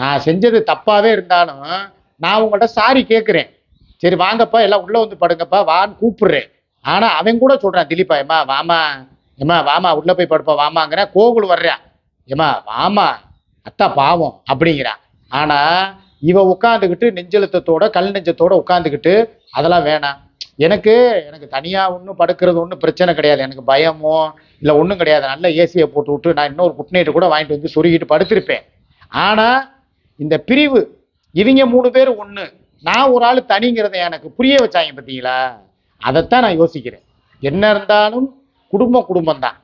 நான் செஞ்சது தப்பாகவே இருந்தாலும் நான் உங்கள்கிட்ட சாரி கேட்குறேன் சரி வாங்கப்பா எல்லாம் உள்ளே வந்து படுங்கப்பா வான்னு கூப்பிடுறேன். ஆனால் அவன் கூட சொல்கிறான் திலீப்பா ஏம்மா வாமா ஏமா வாமா உள்ளே போய் படுப்பா வாமாங்கிறேன் கோகுல் வர்றான் ஏம்மா வாமா அத்தா பாவம் அப்படிங்கிறான் ஆனால் இவன் உட்காந்துக்கிட்டு நெஞ்செழுத்தத்தோட கல் நெஞ்சத்தோட உட்காந்துக்கிட்டு அதெல்லாம் வேணாம். எனக்கு எனக்கு தனியாக ஒன்றும் படுக்கிறது ஒன்றும் பிரச்சனை கிடையாது. எனக்கு பயமோ இல்லை ஒன்றும் கிடையாது. நல்ல ஏசியை போட்டு விட்டு நான் இன்னொரு குட் நைட்டு கூட வாங்கிட்டு வந்து சுருகிட்டு படுத்திருப்பேன். ஆனால் இந்த பிரிவு இவங்க மூணு பேர் ஒன்று நான் ஒரு ஆள் தனிங்கிறத எனக்கு புரிய வச்சாங்க பார்த்தீங்களா அதைத்தான் நான் யோசிக்கிறேன். என்ன இருந்தாலும் குடும்பம் குடும்பம் தான்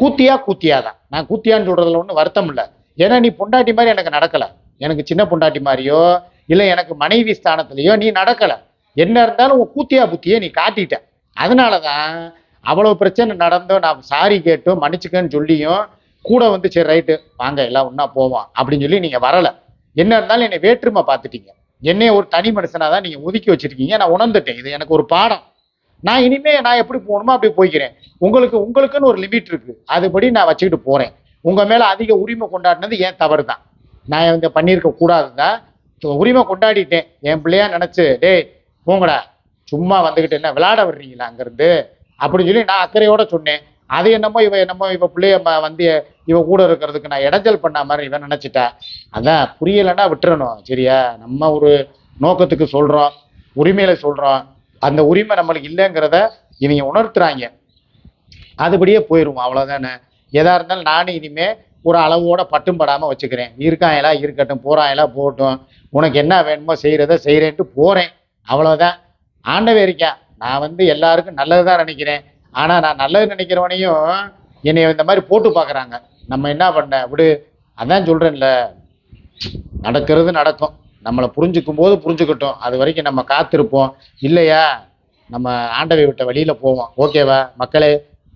கூத்தியா கூத்தியா தான் நான் கூத்தியான்னு சொல்கிறதுல ஒன்றும் வருத்தம் இல்லை. ஏன்னா நீ பொண்டாட்டி மாதிரி எனக்கு நடக்கலை. எனக்கு சின்ன பொண்டாட்டி மாதிரியோ இல்லை எனக்கு மனைவி ஸ்தானத்துலேயோ நீ நடக்கலை. என்ன இருந்தாலும் உன் கூத்தியா புத்தியை நீ காட்டிட்ட. அதனால தான் அவ்வளோ பிரச்சனை நடந்தோம் நான் சாரி கேட்டும் மன்னிச்சுக்கன்னு சொல்லியும் கூட வந்து சரி ரைட்டு வாங்க எல்லாம் ஒன்றா போவோம் அப்படின்னு சொல்லி நீங்கள் வரலை. என்ன இருந்தாலும் என்னை வேற்றுமை பார்த்துட்டீங்க. என்னைய ஒரு தனி மனுஷனாக தான் நீங்கள் ஒதுக்கி வச்சுருக்கீங்க. நான் உணர்ந்துட்டேன். இது எனக்கு ஒரு பாடம். நான் இனிமே நான் எப்படி போகணுமோ அப்படி போய்க்கிறேன். உங்களுக்கு உங்களுக்குன்னு ஒரு லிமிட் இருக்குது அதுபடி நான் வச்சுக்கிட்டு போகிறேன் உங்கள் மேலே அதிக உரிமை கொண்டாடினது ஏன் தவறு தான் நான் இங்கே பண்ணியிருக்க கூடாது தான் உரிமை கொண்டாடிட்டேன். என் பிள்ளையா நினச்சி டேய் போங்கடா. சும்மா வந்துக்கிட்டு என்ன விளையாட வர்றீங்களா அங்கேருந்து? அப்படின்னு சொல்லி நான் அக்கறையோட சொன்னேன். அது என்னமோ இவ என்னமோ இவ பிள்ளைய வந்து இவ கூட இருக்கிறதுக்கு நான் இடைஞ்சல் பண்ண மாதிரி இவன் நினைச்சிட்டா. அதான் புரியலைன்னா விட்டுறணும் சரியா? நம்ம ஒரு நோக்கத்துக்கு சொல்றோம் உரிமையில சொல்றோம். அந்த உரிமை நம்மளுக்கு இல்லைங்கிறத இவங்க உணர்த்துறாங்க. அதுபடியே போயிடுவோம் அவ்வளோதானே எதா இருந்தாலும் நானும் இனிமே ஒரு அளவோட பட்டும் படாமல் வச்சுக்கிறேன். இருக்காங்களா இருக்கட்டும் போகிறாங்களா போகட்டும். உனக்கு என்ன வேணுமோ செய்கிறத செய்கிறேன்ட்டு போகிறேன் அவ்வளோதான் ஆண்டவே இருக்கேன். நான் வந்து எல்லாருக்கும் நல்லது தான் நினைக்கிறேன். ஆனால் நான் நல்லது நினைக்கிறவனையும் என்னை இந்த மாதிரி போட்டு பார்க்குறாங்க. நம்ம என்ன பண்ண? விடு. அதான் சொல்கிறேன்ல நடக்கிறது நடக்கும். நம்மளை புரிஞ்சுக்கும் போது புரிஞ்சுக்கட்டும். அது வரைக்கும் நம்ம காத்திருப்போம். இல்லையா? நம்ம ஆண்டவை விட்ட வழியில் போவோம். ஓகேவா மக்களே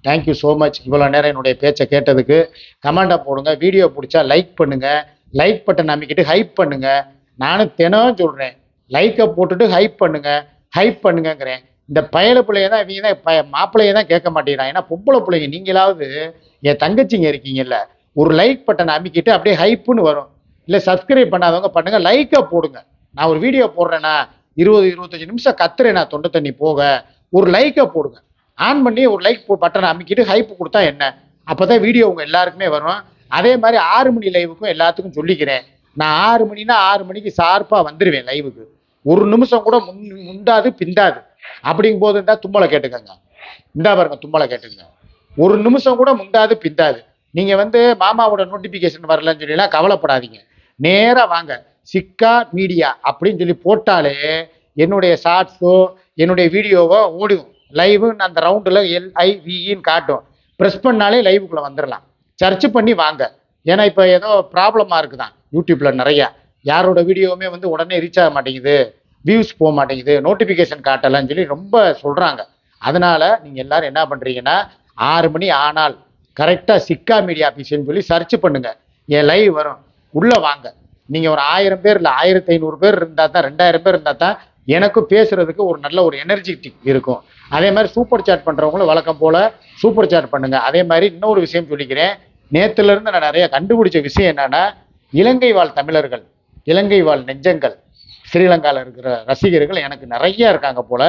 தேங்க்யூ ஸோ மச் இவ்வளோ நேரம் என்னுடைய பேச்சை கேட்டதுக்கு கமெண்டாக போடுங்க. வீடியோ பிடிச்சா லைக் பண்ணுங்கள் லைக் பட்டன் அமைக்கிட்டு ஹைப் பண்ணுங்கள் நானும் தினம் சொல்கிறேன் லைக்கை போட்டுட்டு ஹைப் பண்ணுங்கள் ஹைப் பண்ணுங்கங்கிறேன். இந்த பயல பிள்ளைய தான் இவங்க தான் பய மாப்பிள்ளைய தான் கேட்க மாட்டேங்கிறான். ஏன்னா பொம்பளை பிள்ளைங்க நீங்களாவது என் தங்கச்சிங்க இருக்கீங்கல்ல ஒரு லைக் பட்டனை அமைக்கிட்டு அப்படியே ஹைப்புன்னு வரும். இல்லை சப்ஸ்கிரைப் பண்ணாதவங்க பண்ணுங்க லைக்கை போடுங்க. நான் ஒரு வீடியோ போடுறேன்னா இருபது இருபத்தஞ்சு நிமிஷம் கத்துறேன் நான் தொண்டை தண்ணி போக. ஒரு லைக்கை போடுங்க. ஆன் பண்ணி ஒரு லைக் பட்டனை அமைக்கிட்டு ஹைப் கொடுத்தா என்ன? அப்போ தான் வீடியோ உங்கள் எல்லாருக்குமே வரும். அதே மாதிரி ஆறு மணி லைவுக்கும் எல்லாத்துக்கும் சொல்லிக்கிறேன். நான் ஆறு மணினா ஆறு மணிக்கு ஷார்ப்பாக வந்துடுவேன் லைவுக்கு ஒரு நிமிஷம் கூட முன் முந்தாது பிந்தாது. அப்படிங்கும் போது இருந்தால் தும்மலை கேட்டுக்கங்க. இந்தா பாருங்க தும்மலை கேட்டுக்கங்க. ஒரு நிமிஷம் கூட முந்தாது பிந்தாது. நீங்கள் வந்து மாமாவோட நோட்டிஃபிகேஷன் வரலன்னு சொல்லிலாம் கவலைப்படாதீங்க. நேராக வாங்க. சிக்கா மீடியா அப்படின்னு சொல்லி போட்டாலே என்னுடைய ஷார்ட்ஸோ என்னுடைய வீடியோவோ ஓடும். லைவு அந்த ரவுண்டில் எல்ஐவின்னு காட்டும். ப்ரெஸ் பண்ணாலே லைவுக்குள்ளே வந்துடலாம் சர்ச் பண்ணி வாங்க. ஏன்னா இப்போ ஏதோ ப்ராப்ளமாக இருக்குதான். யூடியூப்பில் நிறையா. யாரோட வீடியோவுமே வந்து உடனே ரீச் ஆக மாட்டேங்குது. வியூஸ் போக மாட்டேங்குது நோட்டிஃபிகேஷன் காட்டலைன்னு சொல்லி ரொம்ப சொல்கிறாங்க அதனால் நீங்கள் எல்லோரும் என்ன பண்ணுறீங்கன்னா ஆறு மணி ஆனால் கரெக்டாக சிக்கா மீடியா ஆஃபீஸ்னு சொல்லி சர்ச் பண்ணுங்கள் என் லைவ் வரும். உள்ளே வாங்க. நீங்கள் ஒரு ஆயிரம் பேர் இல்லை ஆயிரத்தி ஐநூறு பேர் இருந்தால் தான் ரெண்டாயிரம் பேர் இருந்தால் தான் எனக்கும் பேசுகிறதுக்கு ஒரு நல்ல ஒரு எனர்ஜெட்டிக் இருக்கும். அதே மாதிரி சூப்பர் சாட் பண்ணுறவங்களும் வழக்கம் போல் சூப்பர் சாட் பண்ணுங்கள் அதே மாதிரி இன்னொரு விஷயம் சொல்லிக்கிறேன். நேற்றுலேருந்து நான் நிறைய கண்டுபிடிச்ச விஷயம் என்னென்னா இலங்கை வாழ் தமிழர்கள் இலங்கை வாழ் நெஞ்சங்கள் ஸ்ரீலங்காவில் இருக்கிற ரசிகர்கள் எனக்கு நிறைய இருக்காங்க போல.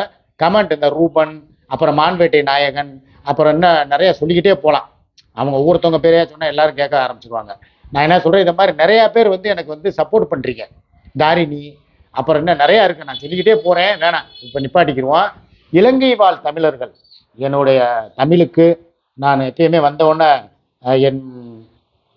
கமெண்ட் இந்த ரூபன் அப்புறம் மான்வேட்டை நாயகன் அப்புறம் என்ன நிறைய சொல்லிக்கிட்டே போகலாம் அவங்க ஒவ்வொருத்தவங்க பேரையா சொன்னால் எல்லாரும் கேட்க ஆரம்பிச்சிருவாங்க. நான் என்ன சொல்கிறேன் இந்த மாதிரி நிறையா பேர் வந்து எனக்கு வந்து சப்போர்ட் பண்ணுறீங்க தாரிணி அப்புறம் என்ன நிறையா இருக்குது நான் சொல்லிக்கிட்டே போகிறேன் வேணாம். இப்போ நிப்பாட்டிக்கிடுவோம். இலங்கை வாழ் தமிழர்கள். என்னுடைய தமிழுக்கு நான் எப்பயுமே வந்தவுடனே என்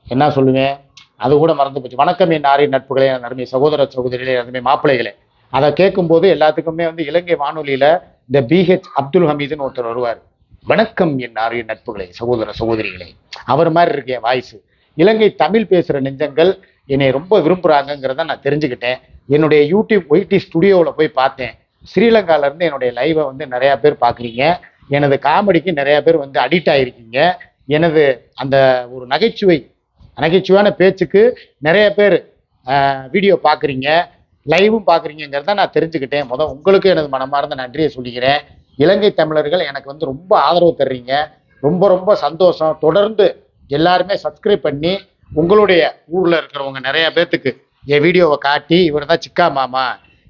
என்ன சொல்லுவேன்? அது கூட மறந்து போச்சு. வணக்கம் என் நாரின் நட்புகளே என் அருமை சகோதர சகோதரிகளே என் அருமை மாப்பிள்ளைகளே. அதை கேட்கும்போது எல்லாத்துக்குமே வந்து இலங்கை வானொலியில் இந்த பிஹெச் அப்துல் ஹமீதுன்னு ஒருத்தர் வருவார். வணக்கம் என் நாரின் நட்புகளே சகோதர சகோதரிகளே. அவர் மாதிரி இருக்கு என் வாய்ஸ் இலங்கை தமிழ் பேசுகிற நெஞ்சங்கள் என்னை ரொம்ப விரும்புகிறாங்கங்கிறத நான் தெரிஞ்சுக்கிட்டேன். என்னுடைய யூடியூப் ஒய்டி ஸ்டுடியோவில் போய் பார்த்தேன். ஸ்ரீலங்காலருந்து என்னுடைய லைவை வந்து நிறையா பேர் பார்க்குறீங்க. எனது காமெடிக்கு நிறையா பேர் வந்து அடிக்ட் ஆகிருக்கீங்க எனது அந்த ஒரு நகைச்சுவை நகைச்சுவையான பேச்சுக்கு நிறைய பேர் வீடியோ பார்க்குறீங்க லைவும் பார்க்குறீங்கிறத நான் தெரிஞ்சுக்கிட்டேன். முதல் உங்களுக்கு எனது மனமார்ந்த நன்றியை சொல்லிக்கிறேன். இலங்கை தமிழர்கள் எனக்கு வந்து ரொம்ப ஆதரவு தர்றீங்க. ரொம்ப ரொம்ப சந்தோஷம். தொடர்ந்து எல்லாருமே சப்ஸ்கிரைப் பண்ணி உங்களுடைய ஊரில் இருக்கிறவங்க நிறைய பேர்த்துக்கு என் வீடியோவை காட்டி இவர் தான் சிக்கா மாமா.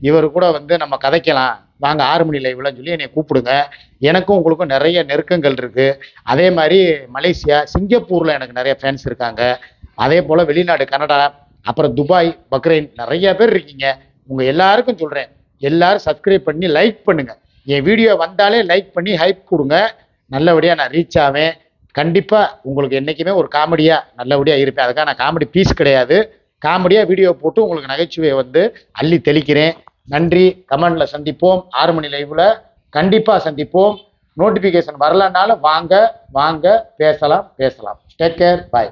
இவர் கூட வந்து நம்ம கதைக்கலாம். வாங்க ஆறு மணி லைவ்லன்னு சொல்லி என்னை கூப்பிடுங்க. எனக்கும் உங்களுக்கும் நிறைய நெருக்கங்கள் இருக்குது அதே மாதிரி மலேசியா சிங்கப்பூரில் எனக்கு நிறைய ஃபேன்ஸ் இருக்காங்க. அதே போல் வெளிநாடு கனடா அப்புறம் துபாய் பக்ரைன் நிறைய பேர் இருக்கீங்க. உங்கள் எல்லாருக்கும் சொல்கிறேன் எல்லாரும் சப்ஸ்கிரைப் பண்ணி லைக் பண்ணுங்கள் என் வீடியோ வந்தாலே லைக் பண்ணி ஹைப் கொடுங்க. நல்லபடியாக நான் ரீச் ஆவேன். கண்டிப்பாக உங்களுக்கு என்றைக்குமே ஒரு காமெடியாக நல்லபடியாக இருப்பேன். அதுக்காக நான் காமெடி பீஸ் கிடையாது. காமெடியாக வீடியோ போட்டு உங்களுக்கு நகைச்சுவையை வந்து அள்ளி தெளிக்கிறேன். நன்றி. கமெண்டில் சந்திப்போம். ஆறு மணி லைவில் கண்டிப்பாக சந்திப்போம். நோட்டிஃபிகேஷன் வரலனாலும் வாங்க வாங்க பேசலாம் பேசலாம். Take care bye